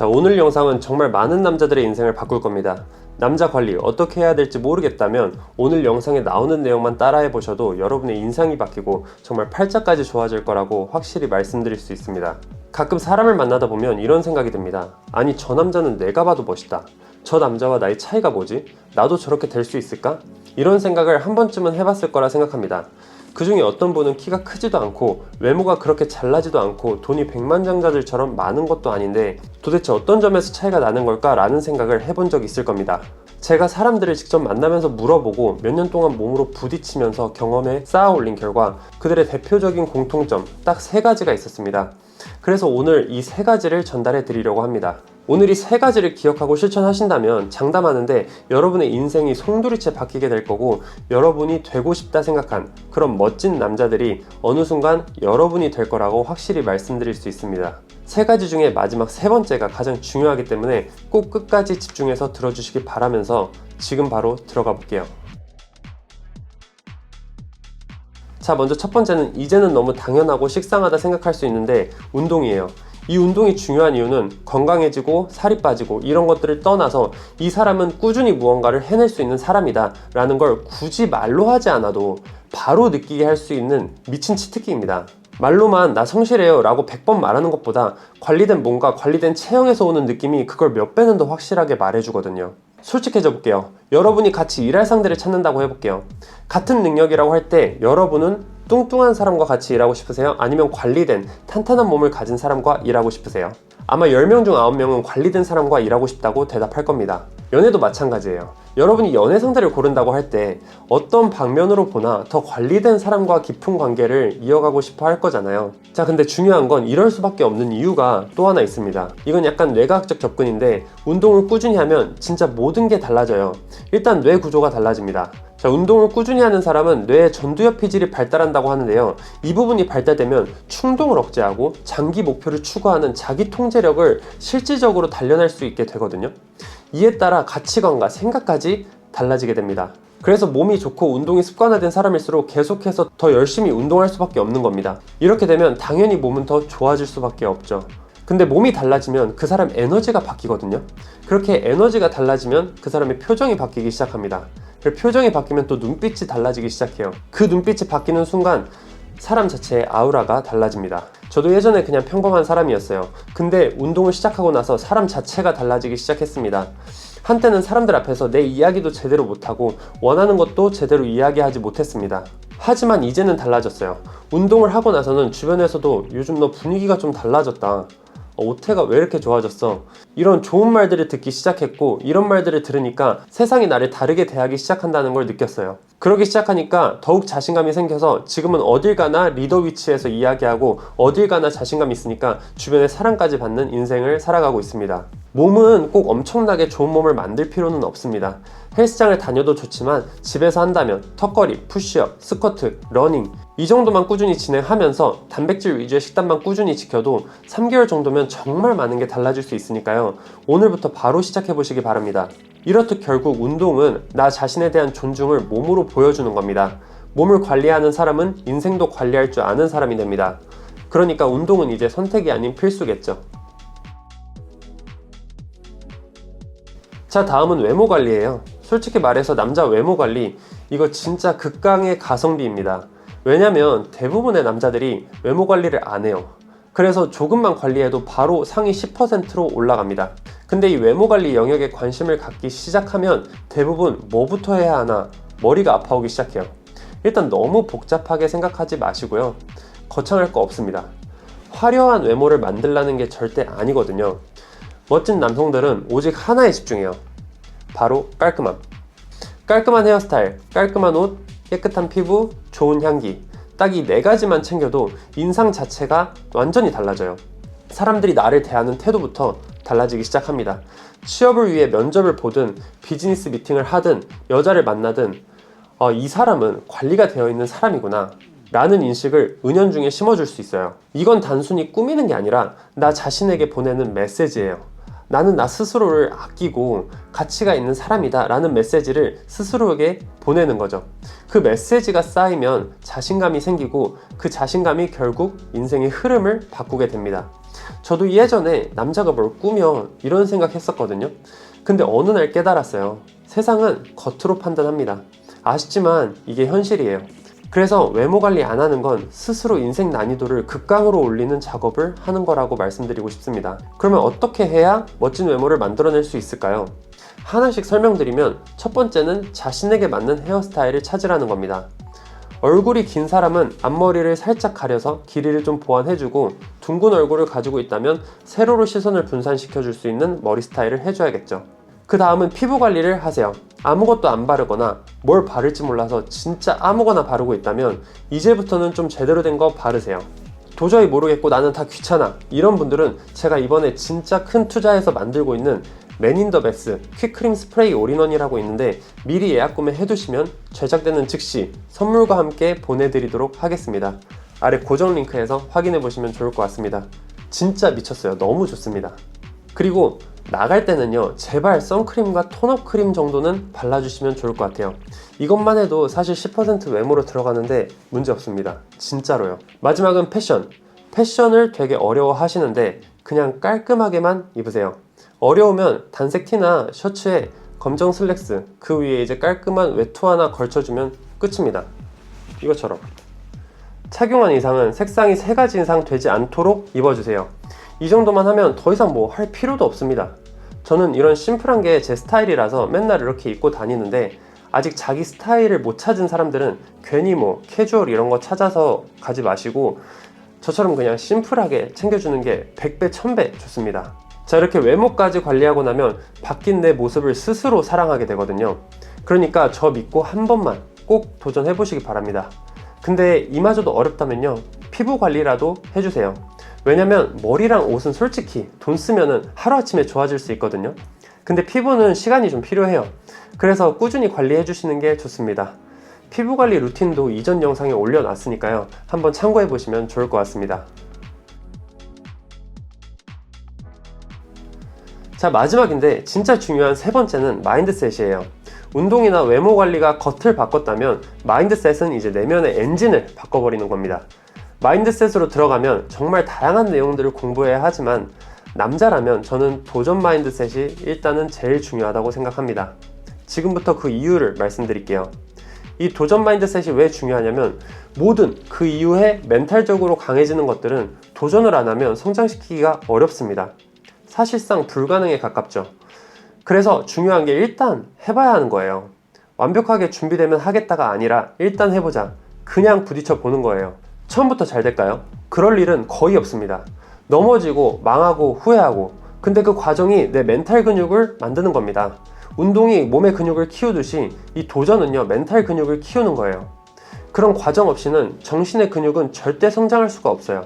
자, 오늘 영상은 정말 많은 남자들의 인생을 바꿀 겁니다. 남자 관리 어떻게 해야 될지 모르겠다면 오늘 영상에 나오는 내용만 따라해 보셔도 여러분의 인상이 바뀌고 정말 팔자까지 좋아질 거라고 확실히 말씀드릴 수 있습니다. 가끔 사람을 만나다 보면 이런 생각이 듭니다. 아니, 저 남자는 내가 봐도 멋있다. 저 남자와 나의 차이가 뭐지? 나도 저렇게 될 수 있을까? 이런 생각을 한 번쯤은 해봤을 거라 생각합니다. 그 중에 어떤 분은 키가 크지도 않고 외모가 그렇게 잘나지도 않고 돈이 백만장자들처럼 많은 것도 아닌데 도대체 어떤 점에서 차이가 나는 걸까 라는 생각을 해본 적 있을 겁니다. 제가 사람들을 직접 만나면서 물어보고 몇 년 동안 몸으로 부딪히면서 경험에 쌓아 올린 결과 그들의 대표적인 공통점 딱 세 가지가 있었습니다. 그래서 오늘 이 세 가지를 전달해 드리려고 합니다. 오늘 이 세 가지를 기억하고 실천하신다면 장담하는데 여러분의 인생이 송두리째 바뀌게 될 거고 여러분이 되고 싶다 생각한 그런 멋진 남자들이 어느 순간 여러분이 될 거라고 확실히 말씀드릴 수 있습니다. 세 가지 중에 마지막 세 번째가 가장 중요하기 때문에 꼭 끝까지 집중해서 들어주시기 바라면서 지금 바로 들어가 볼게요. 자, 먼저 첫 번째는 이제는 너무 당연하고 식상하다 생각할 수 있는데 운동이에요. 이 운동이 중요한 이유는 건강해지고 살이 빠지고 이런 것들을 떠나서 이 사람은 꾸준히 무언가를 해낼 수 있는 사람이다 라는 걸 굳이 말로 하지 않아도 바로 느끼게 할 수 있는 미친 치트키입니다. 말로만 나 성실해요 라고 100번 말하는 것보다 관리된 몸과 관리된 체형에서 오는 느낌이 그걸 몇 배는 더 확실하게 말해주거든요. 솔직해져 볼게요. 여러분이 같이 일할 상대를 찾는다고 해볼게요. 같은 능력이라고 할 때 여러분은 뚱뚱한 사람과 같이 일하고 싶으세요? 아니면 관리된 탄탄한 몸을 가진 사람과 일하고 싶으세요? 아마 10명 중 9명은 관리된 사람과 일하고 싶다고 대답할 겁니다. 연애도 마찬가지예요. 여러분이 연애 상대를 고른다고 할 때 어떤 방면으로 보나 더 관리된 사람과 깊은 관계를 이어가고 싶어 할 거잖아요. 자, 근데 중요한 건 이럴 수밖에 없는 이유가 또 하나 있습니다. 이건 약간 뇌과학적 접근인데 운동을 꾸준히 하면 진짜 모든 게 달라져요. 일단 뇌 구조가 달라집니다. 자, 운동을 꾸준히 하는 사람은 뇌의 전두엽 피질이 발달한다고 하는데요. 이 부분이 발달되면 충동을 억제하고 장기 목표를 추구하는 자기 통제력을 실질적으로 단련할 수 있게 되거든요. 이에 따라 가치관과 생각까지 달라지게 됩니다. 그래서 몸이 좋고 운동이 습관화된 사람일수록 계속해서 더 열심히 운동할 수밖에 없는 겁니다. 이렇게 되면 당연히 몸은 더 좋아질 수밖에 없죠. 근데 몸이 달라지면 그 사람 에너지가 바뀌거든요. 그렇게 에너지가 달라지면 그 사람의 표정이 바뀌기 시작합니다. 그 표정이 바뀌면 또 눈빛이 달라지기 시작해요. 그 눈빛이 바뀌는 순간 사람 자체의 아우라가 달라집니다. 저도 예전에 그냥 평범한 사람이었어요. 근데 운동을 시작하고 나서 사람 자체가 달라지기 시작했습니다. 한때는 사람들 앞에서 내 이야기도 제대로 못하고 원하는 것도 제대로 이야기하지 못했습니다. 하지만 이제는 달라졌어요. 운동을 하고 나서는 주변에서도 요즘 너 분위기가 좀 달라졌다. 어, 오태가 왜 이렇게 좋아졌어? 이런 좋은 말들을 듣기 시작했고 이런 말들을 들으니까 세상이 나를 다르게 대하기 시작한다는 걸 느꼈어요. 그러기 시작하니까 더욱 자신감이 생겨서 지금은 어딜 가나 리더 위치에서 이야기하고 어딜 가나 자신감 있으니까 주변에 사랑까지 받는 인생을 살아가고 있습니다. 몸은 꼭 엄청나게 좋은 몸을 만들 필요는 없습니다. 헬스장을 다녀도 좋지만 집에서 한다면 턱걸이, 푸시업, 스쿼트, 러닝 이 정도만 꾸준히 진행하면서 단백질 위주의 식단만 꾸준히 지켜도 3개월 정도면 정말 많은 게 달라질 수 있으니까요. 오늘부터 바로 시작해 보시기 바랍니다. 이렇듯 결국 운동은 나 자신에 대한 존중을 몸으로 보여주는 겁니다. 몸을 관리하는 사람은 인생도 관리할 줄 아는 사람이 됩니다. 그러니까 운동은 이제 선택이 아닌 필수겠죠. 자, 다음은 외모 관리예요. 솔직히 말해서 남자 외모 관리, 이거 진짜 극강의 가성비입니다. 왜냐면 대부분의 남자들이 외모 관리를 안 해요. 그래서 조금만 관리해도 바로 상위 10%로 올라갑니다. 근데 이 외모 관리 영역에 관심을 갖기 시작하면 대부분 뭐부터 해야 하나 머리가 아파오기 시작해요. 일단 너무 복잡하게 생각하지 마시고요. 거창할 거 없습니다. 화려한 외모를 만들라는 게 절대 아니거든요. 멋진 남성들은 오직 하나에 집중해요. 바로 깔끔함. 깔끔한 헤어스타일, 깔끔한 옷, 깨끗한 피부, 좋은 향기. 딱 이 네 가지만 챙겨도 인상 자체가 완전히 달라져요. 사람들이 나를 대하는 태도부터 달라지기 시작합니다. 취업을 위해 면접을 보든 비즈니스 미팅을 하든 여자를 만나든 어, 이 사람은 관리가 되어 있는 사람이구나. 라는 인식을 은연중에 심어줄 수 있어요. 이건 단순히 꾸미는 게 아니라 나 자신에게 보내는 메시지예요. 나는 나 스스로를 아끼고 가치가 있는 사람이다 라는 메시지를 스스로에게 보내는 거죠. 그 메시지가 쌓이면 자신감이 생기고 그 자신감이 결국 인생의 흐름을 바꾸게 됩니다. 저도 예전에 남자가 뭘 꾸며 이런 생각 했었거든요. 근데 어느 날 깨달았어요. 세상은 겉으로 판단합니다. 아쉽지만 이게 현실이에요. 그래서 외모 관리 안 하는 건 스스로 인생 난이도를 극강으로 올리는 작업을 하는 거라고 말씀드리고 싶습니다. 그러면 어떻게 해야 멋진 외모를 만들어낼 수 있을까요? 하나씩 설명드리면 첫 번째는 자신에게 맞는 헤어스타일을 찾으라는 겁니다. 얼굴이 긴 사람은 앞머리를 살짝 가려서 길이를 좀 보완해주고 둥근 얼굴을 가지고 있다면 세로로 시선을 분산시켜 줄 수 있는 머리 스타일을 해줘야겠죠. 그 다음은 피부 관리를 하세요. 아무것도 안 바르거나 뭘 바를지 몰라서 진짜 아무거나 바르고 있다면 이제부터는 좀 제대로 된 거 바르세요. 도저히 모르겠고 나는 다 귀찮아. 이런 분들은 제가 이번에 진짜 큰 투자해서 만들고 있는 맨인더 베스 퀵크림 스프레이 올인원이라고 있는데 미리 예약 구매 해 두시면 제작되는 즉시 선물과 함께 보내드리도록 하겠습니다. 아래 고정 링크에서 확인해 보시면 좋을 것 같습니다. 진짜 미쳤어요. 너무 좋습니다. 그리고 나갈 때는요, 제발 선크림과 톤업 크림 정도는 발라주시면 좋을 것 같아요. 이것만 해도 사실 10% 외모로 들어가는데 문제 없습니다. 진짜로요. 마지막은 패션. 패션을 되게 어려워 하시는데 그냥 깔끔하게만 입으세요. 어려우면 단색 티나 셔츠에 검정 슬랙스, 그 위에 이제 깔끔한 외투 하나 걸쳐주면 끝입니다. 이것처럼. 착용한 이상은 색상이 세 가지 이상 되지 않도록 입어주세요. 이 정도만 하면 더 이상 뭐 할 필요도 없습니다. 저는 이런 심플한 게 제 스타일이라서 맨날 이렇게 입고 다니는데 아직 자기 스타일을 못 찾은 사람들은 괜히 뭐 캐주얼 이런 거 찾아서 가지 마시고 저처럼 그냥 심플하게 챙겨주는 게 100배, 1000배 좋습니다. 자, 이렇게 외모까지 관리하고 나면 바뀐 내 모습을 스스로 사랑하게 되거든요. 그러니까 저 믿고 한 번만 꼭 도전해 보시기 바랍니다. 근데 이마저도 어렵다면요. 피부 관리라도 해주세요. 왜냐면 머리랑 옷은 솔직히 돈 쓰면은 하루아침에 좋아질 수 있거든요. 근데 피부는 시간이 좀 필요해요. 그래서 꾸준히 관리해 주시는 게 좋습니다. 피부 관리 루틴도 이전 영상에 올려놨으니까요. 한번 참고해 보시면 좋을 것 같습니다. 자, 마지막인데 진짜 중요한 세 번째는 마인드셋이에요. 운동이나 외모 관리가 겉을 바꿨다면 마인드셋은 이제 내면의 엔진을 바꿔버리는 겁니다. 마인드셋으로 들어가면 정말 다양한 내용들을 공부해야 하지만 남자라면 저는 도전 마인드셋이 일단은 제일 중요하다고 생각합니다. 지금부터 그 이유를 말씀드릴게요. 이 도전 마인드셋이 왜 중요하냐면 모든 그 이후에 멘탈적으로 강해지는 것들은 도전을 안 하면 성장시키기가 어렵습니다. 사실상 불가능에 가깝죠. 그래서 중요한 게 일단 해봐야 하는 거예요. 완벽하게 준비되면 하겠다가 아니라 일단 해보자. 그냥 부딪혀 보는 거예요. 처음부터 잘 될까요? 그럴 일은 거의 없습니다. 넘어지고 망하고 후회하고 근데 그 과정이 내 멘탈 근육을 만드는 겁니다. 운동이 몸의 근육을 키우듯이 이 도전은요 멘탈 근육을 키우는 거예요. 그런 과정 없이는 정신의 근육은 절대 성장할 수가 없어요.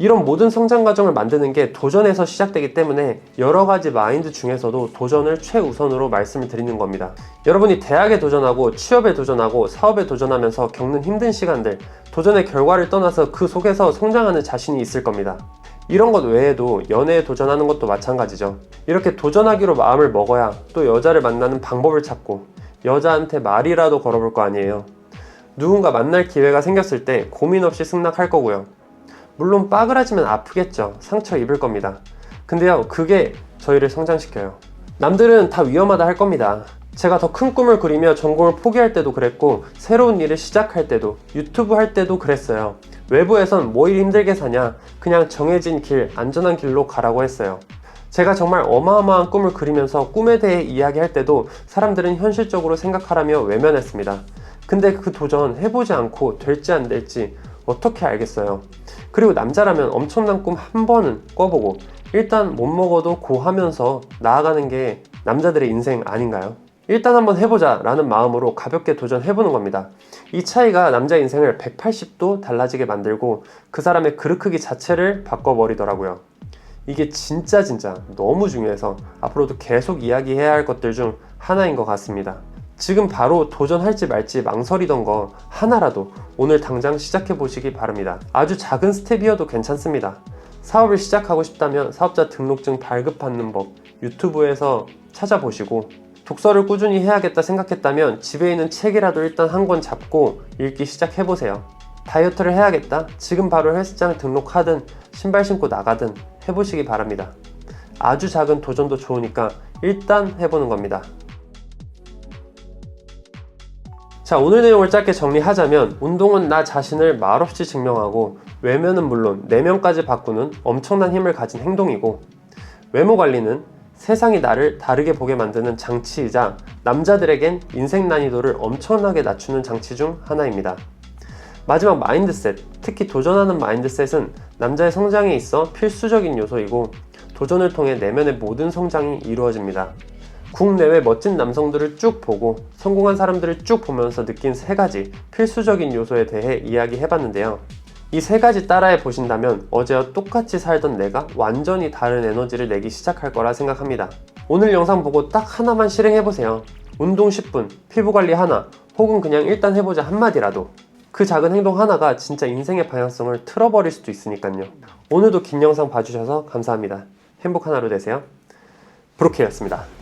이런 모든 성장 과정을 만드는 게 도전에서 시작되기 때문에 여러 가지 마인드 중에서도 도전을 최우선으로 말씀을 드리는 겁니다. 여러분이 대학에 도전하고 취업에 도전하고 사업에 도전하면서 겪는 힘든 시간들, 도전의 결과를 떠나서 그 속에서 성장하는 자신이 있을 겁니다. 이런 것 외에도 연애에 도전하는 것도 마찬가지죠. 이렇게 도전하기로 마음을 먹어야 또 여자를 만나는 방법을 찾고 여자한테 말이라도 걸어볼 거 아니에요. 누군가 만날 기회가 생겼을 때 고민 없이 승낙할 거고요. 물론 빠그라지면 아프겠죠. 상처 입을 겁니다. 근데요, 그게 저희를 성장시켜요. 남들은 다 위험하다 할 겁니다. 제가 더 큰 꿈을 그리며 전공을 포기할 때도 그랬고, 새로운 일을 시작할 때도, 유튜브 할 때도 그랬어요. 외부에선 뭐 일 힘들게 사냐, 그냥 정해진 길, 안전한 길로 가라고 했어요. 제가 정말 어마어마한 꿈을 그리면서 꿈에 대해 이야기할 때도 사람들은 현실적으로 생각하라며 외면했습니다. 근데 그 도전 해보지 않고 될지 안 될지 어떻게 알겠어요? 그리고 남자라면 엄청난 꿈 한 번은 꿔보고 일단 못 먹어도 고 하면서 나아가는 게 남자들의 인생 아닌가요? 일단 한번 해보자 라는 마음으로 가볍게 도전해보는 겁니다. 이 차이가 남자 인생을 180도 달라지게 만들고 그 사람의 그릇 크기 자체를 바꿔버리더라고요. 이게 진짜 진짜 너무 중요해서 앞으로도 계속 이야기해야 할 것들 중 하나인 것 같습니다. 지금 바로 도전할지 말지 망설이던 거 하나라도 오늘 당장 시작해 보시기 바랍니다. 아주 작은 스텝이어도 괜찮습니다. 사업을 시작하고 싶다면 사업자 등록증 발급받는 법 유튜브에서 찾아보시고 독서를 꾸준히 해야겠다 생각했다면 집에 있는 책이라도 일단 한 권 잡고 읽기 시작해 보세요. 다이어트를 해야겠다. 지금 바로 헬스장 등록하든 신발 신고 나가든 해보시기 바랍니다. 아주 작은 도전도 좋으니까 일단 해보는 겁니다. 자, 오늘 내용을 짧게 정리하자면 운동은 나 자신을 말없이 증명하고 외면은 물론 내면까지 바꾸는 엄청난 힘을 가진 행동이고 외모 관리는 세상이 나를 다르게 보게 만드는 장치이자 남자들에겐 인생 난이도를 엄청나게 낮추는 장치 중 하나입니다. 마지막 마인드셋, 특히 도전하는 마인드셋은 남자의 성장에 있어 필수적인 요소이고 도전을 통해 내면의 모든 성장이 이루어집니다. 국내외 멋진 남성들을 쭉 보고 성공한 사람들을 쭉 보면서 느낀 세 가지 필수적인 요소에 대해 이야기해봤는데요. 이 세 가지 따라해 보신다면 어제와 똑같이 살던 내가 완전히 다른 에너지를 내기 시작할 거라 생각합니다. 오늘 영상 보고 딱 하나만 실행해 보세요. 운동 10분, 피부 관리 하나, 혹은 그냥 일단 해보자 한마디라도. 그 작은 행동 하나가 진짜 인생의 방향성을 틀어버릴 수도 있으니까요. 오늘도 긴 영상 봐주셔서 감사합니다. 행복한 하루 되세요. 브로케였습니다.